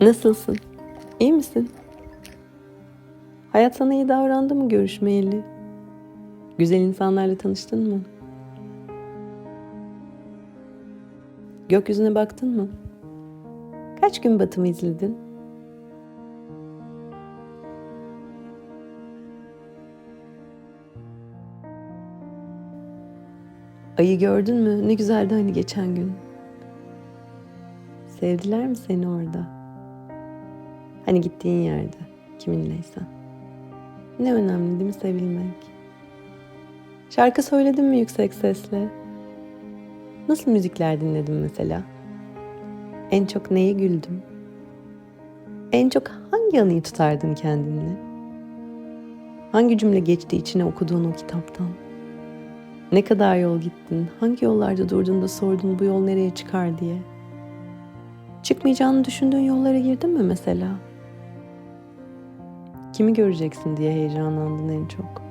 Nasılsın? İyi misin? Hayat sana iyi davrandı mı görüşmeyeli? Güzel insanlarla tanıştın mı? Gökyüzüne baktın mı? Kaç gün batımı izledin? Ayı gördün mü? Ne güzeldi hani geçen gün. Sevdiler mi seni orada? Hani gittiğin yerde, kiminleysen. Ne önemli değil mi sevilmek? Şarkı söyledin mi yüksek sesle? Nasıl müzikler dinledin mesela? En çok neye güldün? En çok hangi anıyı tutardın kendinle? Hangi cümle geçti içine okuduğun o kitaptan? Ne kadar yol gittin? Hangi yollarda durdun da sordun bu yol nereye çıkar diye? Çıkmayacağını düşündüğün yollara girdin mi mesela? Kimi göreceksin diye heyecanlandın en çok?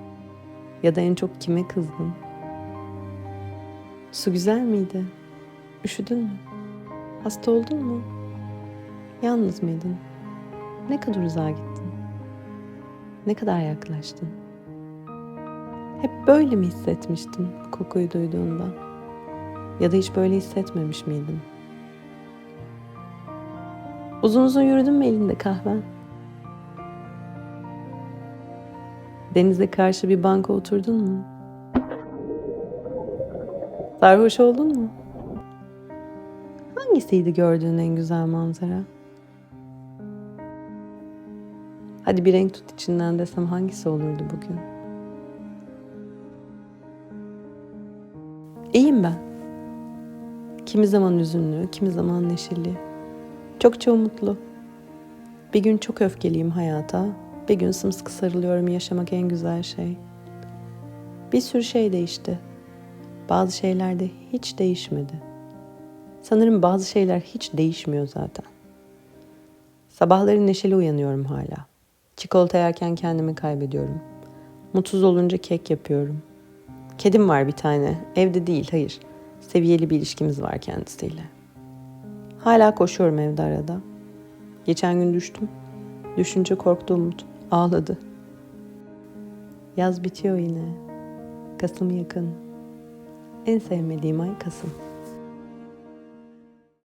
Ya da en çok kime kızdın? Su güzel miydi? Üşüdün mü? Hasta oldun mu? Yalnız mıydın? Ne kadar uzağa gittin? Ne kadar yaklaştın? Hep böyle mi hissetmiştin kokuyu duyduğunda? Ya da hiç böyle hissetmemiş miydin? Uzun uzun yürüdün mü elinde kahven? Denize karşı bir banka oturdun mu? Sarhoş oldun mu? Hangisiydi gördüğün en güzel manzara? Hadi bir renk tut içinden desem hangisi olurdu bugün? İyiyim ben. Kimi zaman üzünlü, kimi zaman neşeli. Çokça umutlu. Bir gün çok öfkeliyim hayata, bir gün sımsıkı sarılıyorum yaşamak en güzel şey. Bir sürü şey değişti. Bazı şeyler de hiç değişmedi. Sanırım bazı şeyler hiç değişmiyor zaten. Sabahları neşeli uyanıyorum hala. Çikolata yerken kendimi kaybediyorum. Mutsuz olunca kek yapıyorum. Kedim var bir tane. Evde değil, hayır. Seviyeli bir ilişkimiz var kendisiyle. Hala koşuyorum evde arada. Geçen gün düştüm. Düşünce korktu Umut. Ağladı. Yaz bitiyor yine. Kasım yakın. En sevmediğim ay Kasım.